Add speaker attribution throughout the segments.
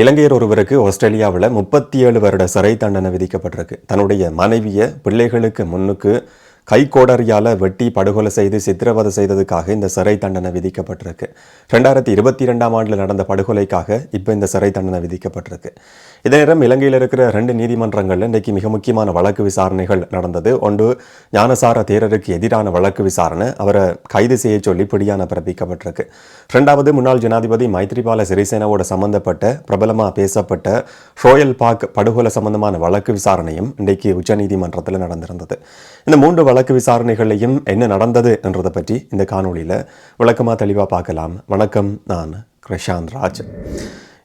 Speaker 1: இலங்கையர் ஒருவருக்கு ஆஸ்திரேலியாவில் முப்பத்தி ஏழு வருட சிறை தண்டனை விதிக்கப்பட்டிருக்கு. தன்னுடைய மனைவியை பிள்ளைகளுக்கு முன்னுக்கு கைகோடரியால் வெட்டி படுகொலை செய்து சித்திரவதை செய்ததுக்காக இந்த சிறை தண்டனை விதிக்கப்பட்டிருக்கு. ரெண்டாயிரத்தி இருபத்தி ரெண்டாம் ஆண்டில் நடந்த படுகொலைக்காக இப்போ இந்த சிறை தண்டனை விதிக்கப்பட்டிருக்கு. இதே நேரம் இலங்கையில் இருக்கிற ரெண்டு நீதிமன்றங்களில் இன்றைக்கு மிக முக்கியமான வழக்கு விசாரணைகள் நடந்தது. ஒன்று ஞானசார தேரருக்கு எதிரான வழக்கு விசாரணை. அவரை கைது செய்ய சொல்லி பிடியான பிறப்பிக்கப்பட்டிருக்கு. ரெண்டாவது முன்னாள் ஜனாதிபதி மைத்ரிபால சிறிசேனாவோட சம்பந்தப்பட்ட பிரபலமாக பேசப்பட்ட ரோயல் பார்க் படுகொலை சம்பந்தமான வழக்கு விசாரணையும் இன்றைக்கு உச்சநீதிமன்றத்தில் நடந்திருந்தது. இந்த மூன்று வழக்கு விசாரணைகளையும் என்ன நடந்தது என்றதை பற்றி இந்த காணொலியில் விளக்கமாக தெளிவாக பார்க்கலாம். வணக்கம் நான் கிருஷாந்த் ராஜ்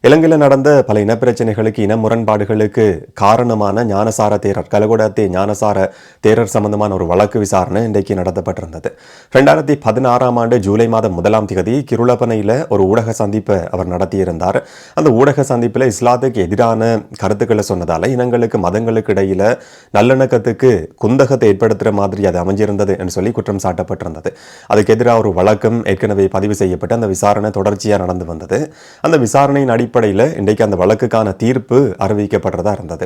Speaker 1: இலங்கையில் நடந்த பல இனப்பிரச்சனைகளுக்கு இன முரண்பாடுகளுக்கு காரணமான ஞானசார தேரர் கலகுடாத்தே ஞானசார தேரர் சம்பந்தமான ஒரு வழக்கு விசாரணை இன்றைக்கு நடத்தப்பட்டிருந்தது. ரெண்டாயிரத்தி பதினாறாம் ஆண்டு ஜூலை மாதம் முதலாம் திகதி கிருளப்பனையில் ஒரு ஊடக சந்திப்பை அவர் நடத்தியிருந்தார். அந்த ஊடக சந்திப்பில் இஸ்லாத்துக்கு எதிரான கருத்துக்களை சொன்னதால இனங்களுக்கு மதங்களுக்கு இடையில நல்லிணக்கத்துக்கு குந்தகத்தை ஏற்படுத்துகிற மாதிரி அது அமைஞ்சிருந்தது என்று சொல்லி குற்றம் சாட்டப்பட்டிருந்தது. அதுக்கு எதிராக ஒரு வழக்கம் ஏற்கனவே பதிவு செய்யப்பட்டு அந்த விசாரணை தொடர்ச்சியாக நடந்து வந்தது. அந்த விசாரணையின் அடிப்படையில் இன்றைக்கு அந்த வழக்குக்கான தீர்ப்பு அறிவிக்கப்படுறதா இருந்தது.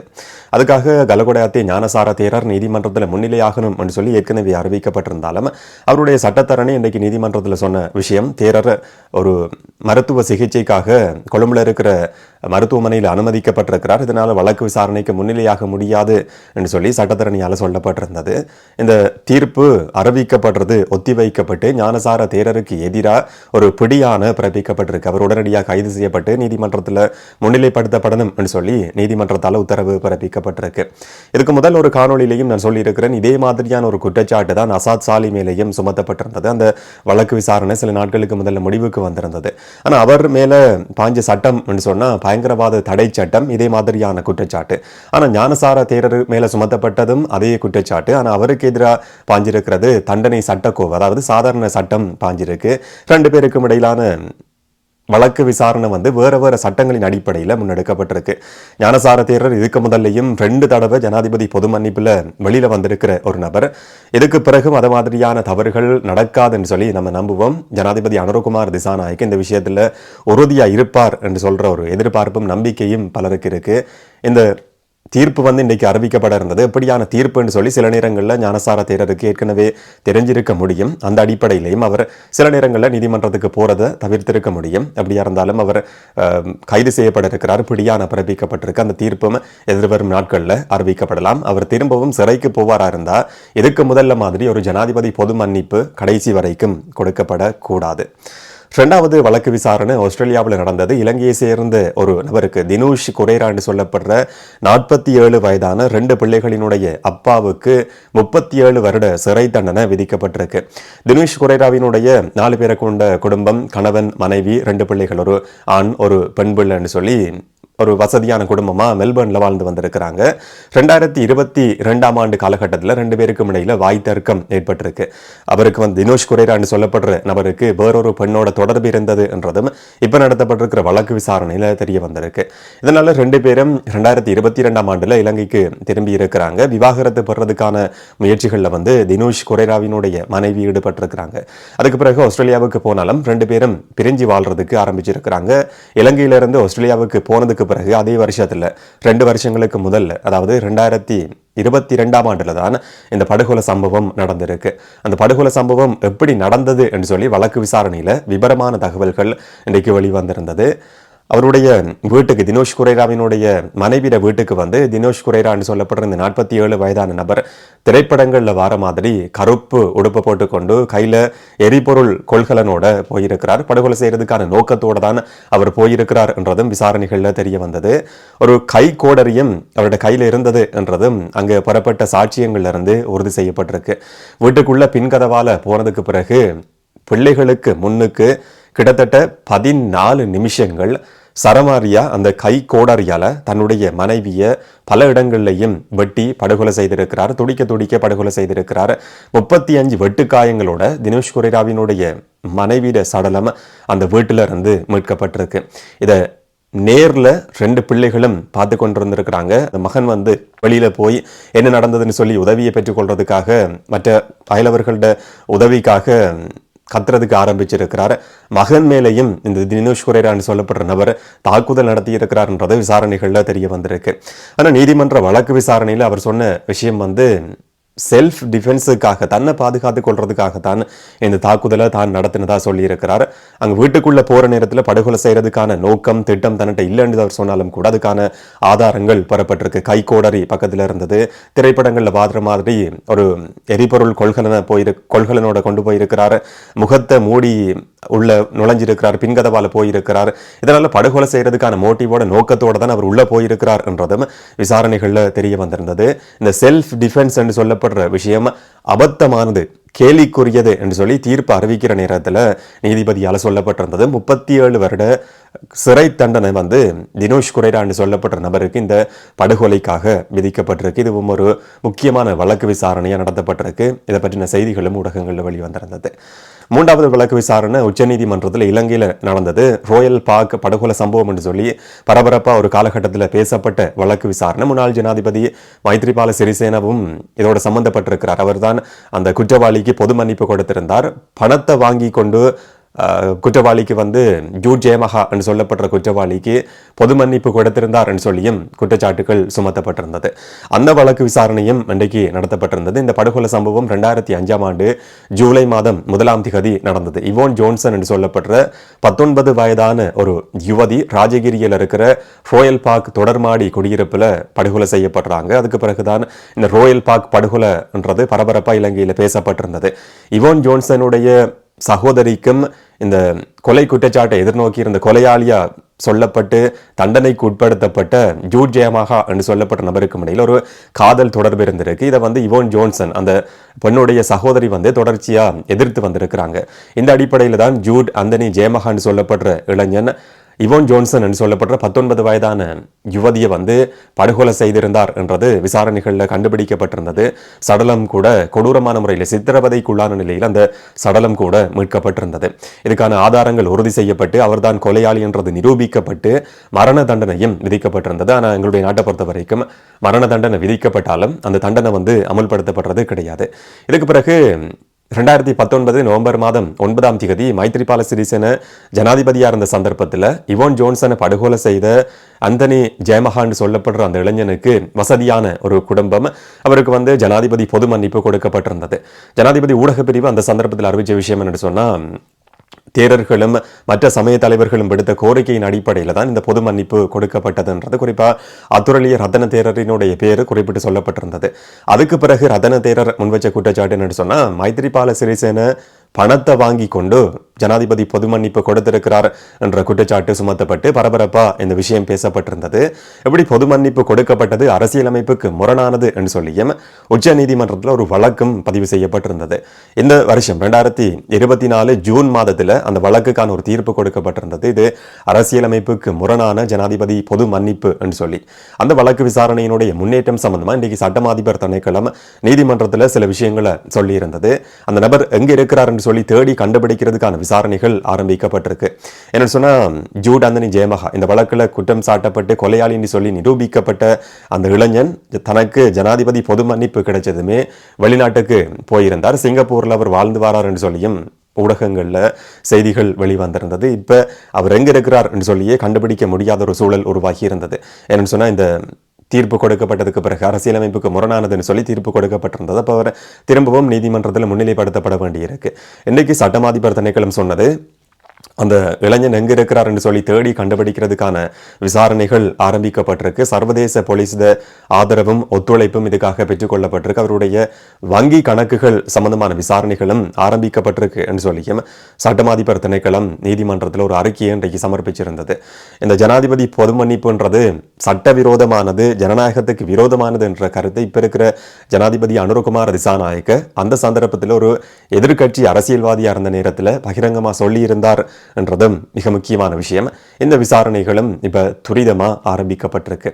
Speaker 1: அதுக்காக கலகொடையாத்தே ஞானசார தேரர் நீதிமன்றத்தில் முன்னிலையாகணும் என்று சொல்லி ஏற்கனவே அறிவிக்கப்பட்டிருந்தாலும் அவருடைய சட்டத்தரணி இன்றைக்கு நீதிமன்றத்தில் சொன்ன விஷயம் தேரர் ஒரு மருத்துவ சிகிச்சைக்காக கொழும்புல இருக்கிற மருத்துவமனையில் அனுமதிக்கப்பட்டிருக்கிறார். இதனால் வழக்கு விசாரணைக்கு முன்னிலையாக முடியாது என்று சொல்லி சட்டத்தரணியால் சொல்லப்பட்டிருந்தது. இந்த தீர்ப்பு அறிவிக்கப்படுறது ஒத்திவைக்கப்பட்டு ஞானசார தேரருக்கு எதிராக ஒரு பிடியான பிறப்பிக்கப்பட்டிருக்கு. அவர் உடனடியாக கைது செய்யப்பட்டு நீதிமன்ற நீதிமன்றத்தில் முன்னிலைப்படுத்தப்படணும் என்று சொல்லி நீதிமன்றத்தால் உத்தரவு பிறப்பிக்கப்பட்டிருக்கு. இதுக்கு முதல் ஒரு காணொலியிலையும் நான் சொல்லியிருக்கிறேன். இதே மாதிரியான ஒரு குற்றச்சாட்டு தான் அசாத் சாலி மேலேயும் சுமத்தப்பட்டிருந்தது. அந்த வழக்கு விசாரணை சில நாட்களுக்கு முதல்ல முடிவுக்கு வந்திருந்தது. ஆனால் அவர் மேலே பாஞ்ச சட்டம் என்று சொன்னால் பயங்கரவாத தடை சட்டம் இதே மாதிரியான குற்றச்சாட்டு. ஆனால் ஞானசார தேரர் மேலே சுமத்தப்பட்டதும் அதே குற்றச்சாட்டு. ஆனால் அவருக்கு எதிராக பாஞ்சிருக்கிறது தண்டனை சட்டக்கோவை அதாவது சாதாரண சட்டம் பாஞ்சிருக்கு. ரெண்டு பேருக்கும் இடையிலான வழக்கு விசாரணை வந்து வேற வேற சட்டங்களின் அடிப்படையில் முன்னெடுக்கப்பட்டிருக்கு. ஞானசார தேரர் இதுக்கு முதல்லையும் ரெண்டு தடவை ஜனாதிபதி பொது மன்னிப்பில் வெளியில் வந்திருக்கிற ஒரு நபர். இதுக்கு பிறகும் அது மாதிரியான தவறுகள் நடக்காதுன்னு சொல்லி நம்ம நம்புவோம். ஜனாதிபதி அனுரகுமார் திசாநாயக்கு இந்த விஷயத்தில் உறுதியாக இருப்பார் என்று சொல்கிற ஒரு எதிர்பார்ப்பும் நம்பிக்கையும் பலருக்கு இருக்குது இந்த தீர்ப்பு வந்து இன்றைக்கு அறிவிக்கப்பட இருந்தது. எப்படியான தீர்ப்புன்னு சொல்லி சில நேரங்களில் ஞானசார தேரருக்கு ஏற்கனவே தெரிஞ்சிருக்க முடியும். அந்த அடிப்படையிலையும் அவர் சில நேரங்களில் நீதிமன்றத்துக்கு போகிறத தவிர்த்திருக்க முடியும். அப்படியா இருந்தாலும் அவர் கைது செய்யப்பட இருக்கிறார். பிடியான பிறப்பிக்கப்பட்டிருக்கு. அந்த தீர்ப்பும் எதிர்வரும் நாட்களில் அறிவிக்கப்படலாம். அவர் திரும்பவும் சிறைக்கு போவாரா இருந்தால் இதுக்கு முதல்ல மாதிரி ஒரு ஜனாதிபதி பொது மன்னிப்பு கடைசி வரைக்கும் கொடுக்கப்படக்கூடாது. ரெண்டாவது வழக்கு விசாரணை ஆஸ்திரேலியாவில் நடந்தது. இலங்கையை சேர்ந்த ஒரு நபருக்கு தினூஷ் குரேரான்னு சொல்லப்படுற நாற்பத்தி ஏழு வயதான ரெண்டு பிள்ளைகளினுடைய அப்பாவுக்கு முப்பத்தி ஏழு வருட சிறை தண்டனை விதிக்கப்பட்டிருக்கு. தினேஷ் குரேராவினுடைய நாலு பேரை கொண்ட குடும்பம் கணவன் மனைவி ரெண்டு பிள்ளைகள் ஒரு ஆண் ஒரு பெண் பிள்ளைன்னு சொல்லி ஒரு வசதியான குடும்பமாக மெல்பர்னில் வாழ்ந்து வந்திருக்கிறாங்க. ரெண்டாயிரத்தி இருபத்தி ரெண்டாம் ஆண்டு காலகட்டத்தில் ரெண்டு பேருக்கும் இடையில் வாய் தர்க்கம் ஏற்பட்டிருக்கு. அவருக்கு வந்து தினோஷ் குரேரான்னு சொல்லப்படுற நபருக்கு வேறொரு பெண்ணோட தொடர்பு இருந்தது என்றதும் இப்போ நடத்தப்பட்டிருக்கிற வழக்கு விசாரணையில் தெரிய வந்திருக்கு. இதனால் ரெண்டு பேரும் ரெண்டாயிரத்தி இருபத்தி ரெண்டாம் ஆண்டில் இலங்கைக்கு திரும்பி இருக்கிறாங்க. விவாகரத்து பெறதுக்கான முயற்சிகளில் வந்து தினோஷ் குரேராவினுடைய மனைவி ஈடுபட்டிருக்கிறாங்க. அதுக்கு பிறகு ஆஸ்திரேலியாவுக்கு போனாலும் ரெண்டு பேரும் பிரிஞ்சு வாழ்றதுக்கு ஆரம்பிச்சிருக்கிறாங்க. இலங்கையிலிருந்து ஆஸ்திரேலியாவுக்கு போனது போனதுக்கு பிறகு அதே வருஷத்தில் ரெண்டு வருஷங்களுக்கு முதல்ல அதாவது ரெண்டாயிரத்தி இருபத்தி ரெண்டாம் ஆண்டில் தான் இந்த படுகொலை சம்பவம் நடந்திருக்கு. அந்த படுகொலை சம்பவம் எப்படி நடந்தது என்று சொல்லி வழக்கு விசாரணையில் விபரமான தகவல்கள் இன்றைக்கு வெளிவந்திருந்தது. அவருடைய வீட்டுக்கு தினோஷ் குரேராவினுடைய மனைவியிட வீட்டுக்கு வந்து தினோஷ் குரேரான்னு சொல்லப்படுற இந்த நாற்பத்தி ஏழு வயதான நபர் திரைப்படங்களில் வர மாதிரி கருப்பு உடுப்பு போட்டுக்கொண்டு கையில் எரிபொருள் கொள்கலனோட போயிருக்கிறார். படுகொலை செய்கிறதுக்கான நோக்கத்தோடு தான் அவர் போயிருக்கிறார் என்றதும் விசாரணைகளில் தெரிய வந்தது. ஒரு கை கோடரியும் அவருடைய கையில் இருந்தது என்றதும் அங்கே பெறப்பட்ட சாட்சியங்களிலிருந்து உறுதி செய்யப்பட்டிருக்கு. வீட்டுக்குள்ளே பின்கதவால் போனதுக்கு பிறகு பிள்ளைகளுக்கு முன்னுக்கு கிட்டத்தட்ட பதினாலு நிமிஷங்கள் சரமாரியா அந்த கை கோடாரியால தன்னுடைய மனைவியை பல இடங்கள்லையும் வெட்டி படுகொலை செய்திருக்கிறார். துடிக்க துடிக்க படுகொலை செய்திருக்கிறார். முப்பத்தி அஞ்சு வெட்டுக்காயங்களோட தினேஷ் குரேராவினுடைய மனைவியிட சடலம் அந்த வீட்டில இருந்து மீட்கப்பட்டிருக்கு. இதை நேரில் ரெண்டு பிள்ளைகளும் பார்த்து கொண்டிருந்திருக்கிறாங்க. அந்த மகன் வந்து வெளியில் போய் என்ன நடந்ததுன்னு சொல்லி உதவியை பெற்றுக்கொள்றதுக்காக மற்ற அயலவர்களோட உதவிக்காக கத்துறதுக்கு ஆரம்பிச்சிருக்கிறார். மகன் மேலேயும் இந்த தினேஷ் குரேரான்னு சொல்லப்படுற நபர் தாக்குதல் நடத்தி விசாரணைகளில் தெரிய வந்திருக்கு. ஆனா நீதிமன்ற வழக்கு விசாரணையில் அவர் சொன்ன விஷயம் வந்து செல்ஃப் டிஃபென்ஸுக்காக தன்னை பாதுகாத்துக் கொள்றதுக்காகத்தான் இந்த தாக்குதலை தான் நடத்தினதா சொல்லியிருக்கிறார். அங்கே வீட்டுக்குள்ளே போகிற நேரத்தில் படுகொலை செய்கிறதுக்கான நோக்கம் திட்டம் தன்னிட்ட இல்லைன்னு அவர் சொன்னாலும் கூட அதுக்கான ஆதாரங்கள் பெறப்பட்டிருக்கு. கைகோடரி பக்கத்தில் இருந்தது. திரைப்படங்களில் பாதுற மாதிரி ஒரு எரிபொருள் கொள்கலனை போயிரு கொள்கலனோட கொண்டு போயிருக்கிறார். முகத்தை மூடி உள்ள நுழைஞ்சிருக்கிறார். பின்கதவால் போயிருக்கிறார். இதனால் படுகொலை செய்கிறதுக்கான மோட்டிவோட நோக்கத்தோடு தான் அவர் உள்ளே போயிருக்கிறார் என்றதும் விசாரணைகளில் தெரிய வந்திருந்தது. இந்த செல்ஃப் டிஃபென்ஸ் என்று சொல்ல சொல்லப்படுற விஷயம் அபத்தமானது. கேலிக்குரியது என்று சொல்லி தீர்ப்பு அறிவிக்கிற நேரத்தில் நீதிபதியால் சொல்லப்பட்டிருந்தது. முப்பத்தி ஏழு வருட சிறை தண்டனை வந்து தினேஷ் குரேரான்னு சொல்லப்பட்ட நபருக்கு இந்த படுகொலைக்காக விதிக்கப்பட்டிருக்கு. இதுவும் ஒரு முக்கியமான வழக்கு விசாரணையாக நடத்தப்பட்டிருக்கு. இதை பற்றின செய்திகளும் ஊடகங்களில் வெளிவந்திருந்தது. மூன்றாவது வழக்கு விசாரணை உச்சநீதிமன்றத்தில் இலங்கையில் நடந்தது. ரோயல் பார்க் படுகொலை சம்பவம் என்று சொல்லி பரபரப்பாக ஒரு காலகட்டத்தில் பேசப்பட்ட வழக்கு விசாரணை. முன்னாள் ஜனாதிபதி மைத்ரிபால சிறிசேனவும் இதோட சம்பந்தப்பட்டிருக்கிறார். அவர்தான் அந்த குற்றவாளி குற்றவாளிக்கு பொது மன்னிப்பு கொடுத்திருந்தார். பணத்தை வாங்கி கொண்டு குற்றவாளிக்கு வந்து ஜூட் ஜெயமஹா என்று சொல்லப்படுற குற்றவாளிக்கு பொது மன்னிப்பு கொடுத்திருந்தார் என்று சொல்லியும் குற்றச்சாட்டுகள் சுமத்தப்பட்டிருந்தது. அந்த வழக்கு விசாரணையும் இன்றைக்கு நடத்தப்பட்டிருந்தது. இந்த படுகொலை சம்பவம் ரெண்டாயிரத்தி அஞ்சாம் ஆண்டு ஜூலை மாதம் முதலாம் திகதி நடந்தது. இவோன் ஜோன்சன் என்று சொல்லப்படுற பத்தொன்பது வயதான ஒரு யுவதி ராஜகிரியில் இருக்கிற ரோயல் பார்க் தொடர்மாடி குடியிருப்பில் படுகொலை செய்யப்படுறாங்க அதுக்கு பிறகுதான் இந்த ரோயல் பார்க் படுகொலைன்றது பரபரப்பாக இலங்கையில் பேசப்பட்டிருந்தது. இவோன் ஜோன்சனுடைய சகோதரிக்கும் இந்த கொலை குற்றச்சாட்டை எதிர்நோக்கி இருந்த கொலையாளியா சொல்லப்பட்டு தண்டனைக்கு உட்படுத்தப்பட்ட ஜூட் ஜெயமாகா என்று சொல்லப்பட்ட நபருக்கும் இடையில் ஒரு காதல் தொடர்பு இருந்திருக்கு. இதை வந்து இவோன் ஜோன்சன் அந்த பெண்ணுடைய சகோதரி வந்து தொடர்ச்சியாக எதிர்த்து வந்திருக்கிறாங்க. இந்த அடிப்படையில் தான் ஜூட் அந்தனி ஜெயமகான்னு சொல்லப்படுற இளைஞன் இவோன் ஜோன்சன் என்று சொல்லப்படுற பத்தொன்பது வயதான யுவதியை வந்து படுகொலை செய்திருந்தார் என்றது விசாரணைகளில் கண்டுபிடிக்கப்பட்டிருந்தது. சடலம் கூட கொடூரமான முறையில் சித்திரவதைக்குள்ளான நிலையில் அந்த சடலம் கூட மீட்கப்பட்டிருந்தது. இதுக்கான ஆதாரங்கள் உறுதி செய்யப்பட்டு அவர்தான் கொலையாளி என்றது நிரூபிக்கப்பட்டு மரண தண்டனையும் விதிக்கப்பட்டிருந்தது. ஆனால் எங்களுடைய நாட்டை பொறுத்த வரைக்கும் மரண தண்டனை விதிக்கப்பட்டாலும் அந்த தண்டனை வந்து அமல்படுத்தப்படுறது கிடையாது. இதுக்கு பிறகு ரெண்டாயிரத்தி பத்தொன்பது நவம்பர் மாதம் ஒன்பதாம் திகதி மைத்ரிபால சிறிசேன ஜனாதிபதியாக இருந்த சந்தர்ப்பத்தில் இவோன் ஜோன்சனை படுகொலை செய்த அந்தனி ஜெயமஹான் சொல்லப்படுற அந்த இளைஞனுக்கு வசதியான ஒரு குடும்பம். அவருக்கு வந்து ஜனாதிபதி பொது மன்னிப்பு கொடுக்கப்பட்டிருந்தது. ஜனாதிபதி ஊடக பிரிவு அந்த சந்தர்ப்பத்தில் அறிவித்த விஷயம் என்னென்னு சொன்னா தேரர்களும் மற்ற சமய தலைவர்களும் விடுத்த கோரிக்கையின் அடிப்படையில் தான் இந்த பொது மன்னிப்பு கொடுக்கப்பட்டதுன்றது. குறிப்பாக அத்துரலிய ரத்தன தேரரினுடைய பேர் குறிப்பிட்டு சொல்லப்பட்டிருந்தது. அதுக்கு பிறகு ரத்தன தேரர் முன்வச்ச குற்றச்சாட்டு என்று சொன்னா மைத்திரிபால சிறிசேன பணத்தை வாங்கி கொண்டு ஜனாதிபதி பொது மன்னிப்பு கொடுத்திருக்கிறார் என்ற குற்றச்சாட்டு சுமத்தப்பட்டு பரபரப்பா இந்த விஷயம் பேசப்பட்டிருந்தது. எப்படி பொது மன்னிப்பு கொடுக்கப்பட்டது? அரசியலமைப்புக்கு முரணானது என்று சொல்லியும் உச்ச நீதிமன்றத்தில் ஒரு வழக்கும் பதிவு செய்யப்பட்டிருந்தது. இந்த வருஷம் ரெண்டாயிரத்தி இருபத்தி நாலு ஜூன் மாதத்தில் அந்த வழக்குக்கான ஒரு தீர்ப்பு கொடுக்கப்பட்டிருந்தது. இது அரசியலமைப்புக்கு முரணான ஜனாதிபதி பொது மன்னிப்பு என்று சொல்லி. அந்த வழக்கு விசாரணையினுடைய முன்னேற்றம் சம்பந்தமாக இன்றைக்கு சட்டமாதிபர் திணைக்களம் நீதிமன்றத்தில் சில விஷயங்களை சொல்லியிருந்தது. அந்த நபர் எங்க இருக்கிறார் அப்படின்னு சொல்லி தேடி கண்டுபிடிக்கிறதுக்கான விசாரணைகள் ஆரம்பிக்கப்பட்டிருக்கு. என்னன்னு சொன்னா ஜூட் அந்தனி ஜெயமகா இந்த வழக்கில் குற்றம் சாட்டப்பட்டு கொலையாளின்னு சொல்லி நிரூபிக்கப்பட்ட அந்த இளைஞன் தனக்கு ஜனாதிபதி பொது மன்னிப்பு கிடைச்சதுமே வெளிநாட்டுக்கு போயிருந்தார். சிங்கப்பூரில் அவர் வாழ்ந்து வராருன்னு என்று சொல்லியும் ஊடகங்கள்ல செய்திகள் வெளிவந்திருந்தது. இப்போ அவர் எங்கே இருக்கிறார் என்று சொல்லியே கண்டுபிடிக்க முடியாத ஒரு சூழல் உருவாகி இருந்தது. என்னன்னு சொன்னா இந்த தீர்ப்பு கொடுக்கப்பட்டதுக்கு பிறகு அரசியலமைப்புக்கு முரணானதுன்னு சொல்லி தீர்ப்பு கொடுக்கப்பட்டிருந்தது. அப்போ அவர் திரும்பவும் நீதிமன்றத்தில் முன்னிலைப்படுத்தப்பட வேண்டியிருக்கு. இன்றைக்கு சட்டமாதிபர் திணைக்களம் சொன்னது அந்த இளைஞன் எங்கே இருக்கிறார் என்று சொல்லி தேடி கண்டுபிடிக்கிறதுக்கான விசாரணைகள் ஆரம்பிக்கப்பட்டிருக்கு. சர்வதேச போலீஸ் ஆதரவும் ஒத்துழைப்பும் இதுக்காக பெற்றுக்கொள்ளப்பட்டிருக்கு அவருடைய வங்கி கணக்குகள் சம்பந்தமான விசாரணைகளும் ஆரம்பிக்கப்பட்டிருக்கு என்று சொல்லியும் சட்டமாதிபர் திணைக்களம் நீதிமன்றத்தில் ஒரு அறிக்கையை இன்றைக்கு சமர்ப்பிச்சிருந்தது. இந்த ஜனாதிபதி பொது மன்னிப்புன்றது சட்டவிரோதமானது ஜனநாயகத்துக்கு விரோதமானது என்ற கருத்தை இப்போ இருக்கிற ஜனாதிபதி அனுரகுமார் திசாநாயக்க அந்த சந்தர்ப்பத்தில் ஒரு எதிர்க்கட்சி அரசியல்வாதியாக இருந்த நேரத்தில் பகிரங்கமா சொல்லியிருந்தார் என்றதும் மிக முக்கியமான விஷயம். இந்த விசாரணைகளும் இப்ப துரிதமா ஆரம்பிக்கப்பட்டிருக்கு.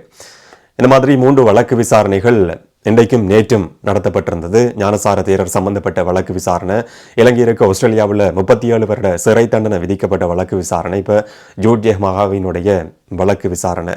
Speaker 1: இந்த மாதிரி மூன்று வழக்கு விசாரணைகள் இன்றைக்கும் நேற்றும் நடத்தப்பட்டிருந்தது. ஞானசார தேரர் சம்பந்தப்பட்ட வழக்கு விசாரணை இலங்கையிற்கு ஆஸ்திரேலியாவில் முப்பத்தி ஏழு வருட சிறை தண்டனை விதிக்கப்பட்ட வழக்கு விசாரணை இப்போ ஜூட் ஜெஹ் மகாவினுடைய வழக்கு விசாரணை.